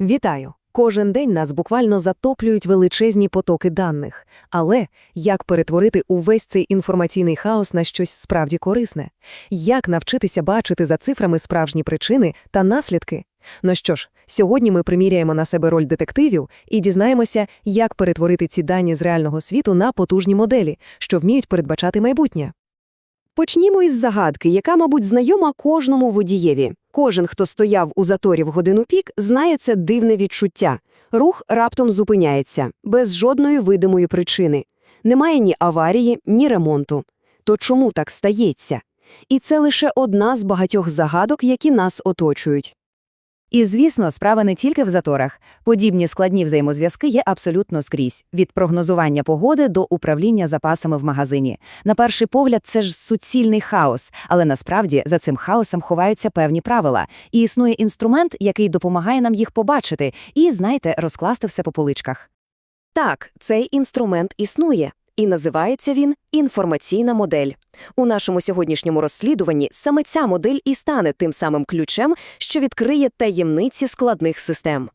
Вітаю! Кожен день нас буквально затоплюють величезні потоки даних. Але як перетворити увесь цей інформаційний хаос на щось справді корисне? Як навчитися бачити за цифрами справжні причини та наслідки? Ну що ж, сьогодні ми приміряємо на себе роль детективів і дізнаємося, як перетворити ці дані з реального світу на потужні моделі, що вміють передбачати майбутнє. Почнімо із загадки, яка, мабуть, знайома кожному водієві. Кожен, хто стояв у заторі в годину пік, знає це дивне відчуття. Рух раптом зупиняється, без жодної видимої причини. Немає ні аварії, ні ремонту. То чому так стається? І це лише одна з багатьох загадок, які нас оточують. І, звісно, справа не тільки в заторах. Подібні складні взаємозв'язки є абсолютно скрізь – від прогнозування погоди до управління запасами в магазині. На перший погляд, це ж суцільний хаос, але насправді за цим хаосом ховаються певні правила. І існує інструмент, який допомагає нам їх побачити і, знаєте, розкласти все по поличках. Так, цей інструмент існує, і називається він інформаційна модель. У нашому сьогоднішньому розслідуванні саме ця модель і стане тим самим ключем, що відкриє таємниці складних систем.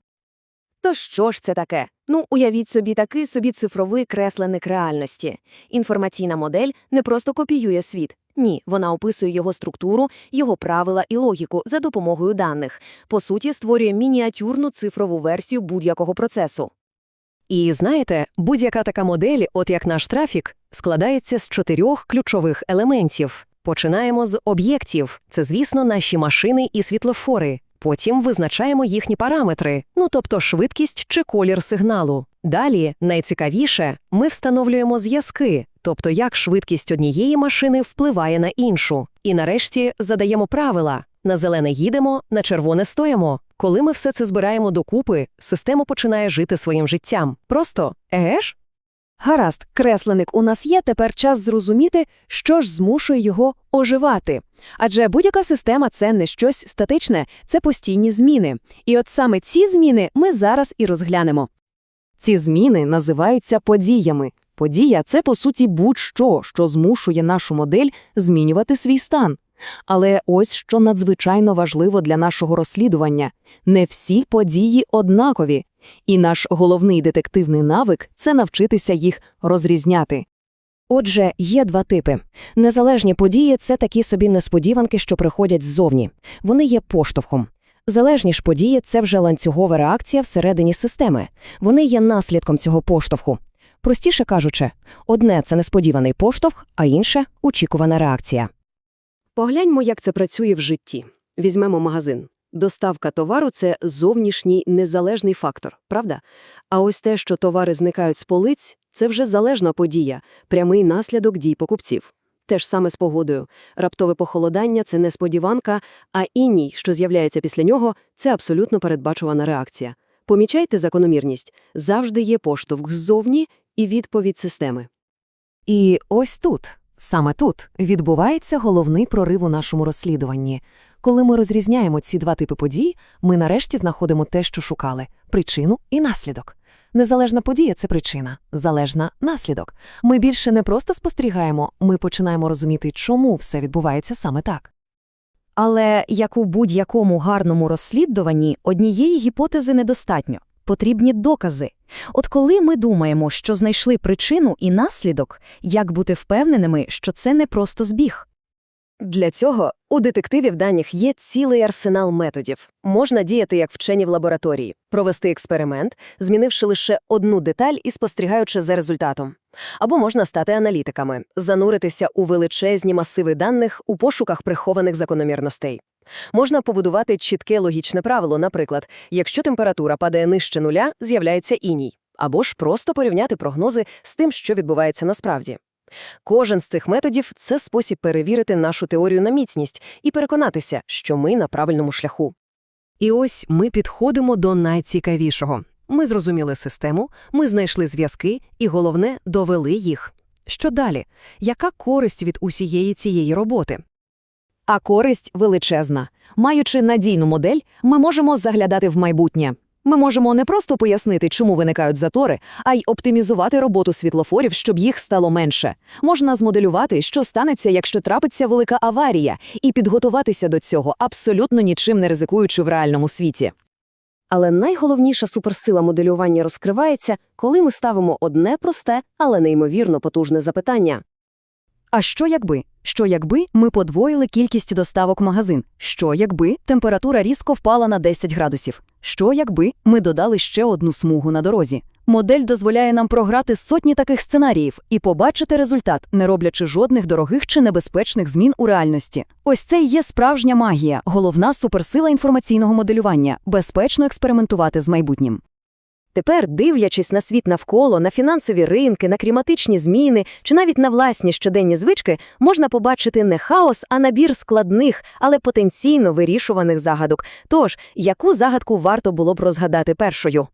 То що ж це таке? Ну, уявіть собі такий собі цифровий кресленик реальності. Інформаційна модель не просто копіює світ. Ні, вона описує його структуру, його правила і логіку за допомогою даних. По суті, створює мініатюрну цифрову версію будь-якого процесу. І знаєте, будь-яка така модель, от як наш трафік, складається з чотирьох ключових елементів. Починаємо з об'єктів. Це, звісно, наші машини і світлофори. Потім визначаємо їхні параметри, ну тобто швидкість чи колір сигналу. Далі, найцікавіше, ми встановлюємо зв'язки, тобто як швидкість однієї машини впливає на іншу. І нарешті задаємо правила. На зелене їдемо, на червоне стоїмо. Коли ми все це збираємо докупи, система починає жити своїм життям. Просто, еге ж? Гаразд, кресленик у нас є, тепер час зрозуміти, що ж змушує його оживати. Адже будь-яка система це не щось статичне, це постійні зміни. І от саме ці зміни ми зараз і розглянемо. Ці зміни називаються подіями. Подія це, по суті, будь-що, що змушує нашу модель змінювати свій стан. Але ось що надзвичайно важливо для нашого розслідування – не всі події однакові. І наш головний детективний навик – це навчитися їх розрізняти. Отже, є два типи. Незалежні події – це такі собі несподіванки, що приходять ззовні. Вони є поштовхом. Залежні ж події – це вже ланцюгова реакція всередині системи. Вони є наслідком цього поштовху. Простіше кажучи, одне – це несподіваний поштовх, а інше – очікувана реакція. Погляньмо, як це працює в житті. Візьмемо магазин. Доставка товару – це зовнішній незалежний фактор, правда? А ось те, що товари зникають з полиць – це вже залежна подія, прямий наслідок дій покупців. Те ж саме з погодою. Раптове похолодання – це не сподіванка, а іній, що з'являється після нього – це абсолютно передбачувана реакція. Помічайте закономірність. Завжди є поштовх ззовні і відповідь системи. І ось тут, саме тут, відбувається головний прорив у нашому розслідуванні. Коли ми розрізняємо ці два типи подій, ми нарешті знаходимо те, що шукали – причину і наслідок. Незалежна подія – це причина, залежна – наслідок. Ми більше не просто спостерігаємо, ми починаємо розуміти, чому все відбувається саме так. Але, як у будь-якому гарному розслідуванні, однієї гіпотези недостатньо. Потрібні докази. От коли ми думаємо, що знайшли причину і наслідок, як бути впевненими, що це не просто збіг? Для цього у детективів даних є цілий арсенал методів. Можна діяти як вчені в лабораторії, провести експеримент, змінивши лише одну деталь і спостерігаючи за результатом. Або можна стати аналітиками, зануритися у величезні масиви даних у пошуках прихованих закономірностей. Можна побудувати чітке логічне правило, наприклад, якщо температура падає нижче нуля, з'являється іній, або ж просто порівняти прогнози з тим, що відбувається насправді. Кожен з цих методів це спосіб перевірити нашу теорію на міцність і переконатися, що ми на правильному шляху. І ось ми підходимо до найцікавішого. Ми зрозуміли систему, ми знайшли зв'язки і, головне, довели їх. Що далі? Яка користь від усієї цієї роботи? А користь величезна. Маючи надійну модель, ми можемо заглядати в майбутнє. Ми можемо не просто пояснити, чому виникають затори, а й оптимізувати роботу світлофорів, щоб їх стало менше. Можна змоделювати, що станеться, якщо трапиться велика аварія, і підготуватися до цього, абсолютно нічим не ризикуючи в реальному світі. Але найголовніша суперсила моделювання розкривається, коли ми ставимо одне просте, але неймовірно потужне запитання. А що якби? Що якби ми подвоїли кількість доставок в магазин? Що якби температура різко впала на 10 градусів? Що якби ми додали ще одну смугу на дорозі? Модель дозволяє нам програти сотні таких сценаріїв і побачити результат, не роблячи жодних дорогих чи небезпечних змін у реальності. Ось це і є справжня магія, головна суперсила інформаційного моделювання безпечно експериментувати з майбутнім. Тепер, дивлячись на світ навколо, на фінансові ринки, на кліматичні зміни чи навіть на власні щоденні звички, можна побачити не хаос, а набір складних, але потенційно вирішуваних загадок. Тож, яку загадку варто було б розгадати першою?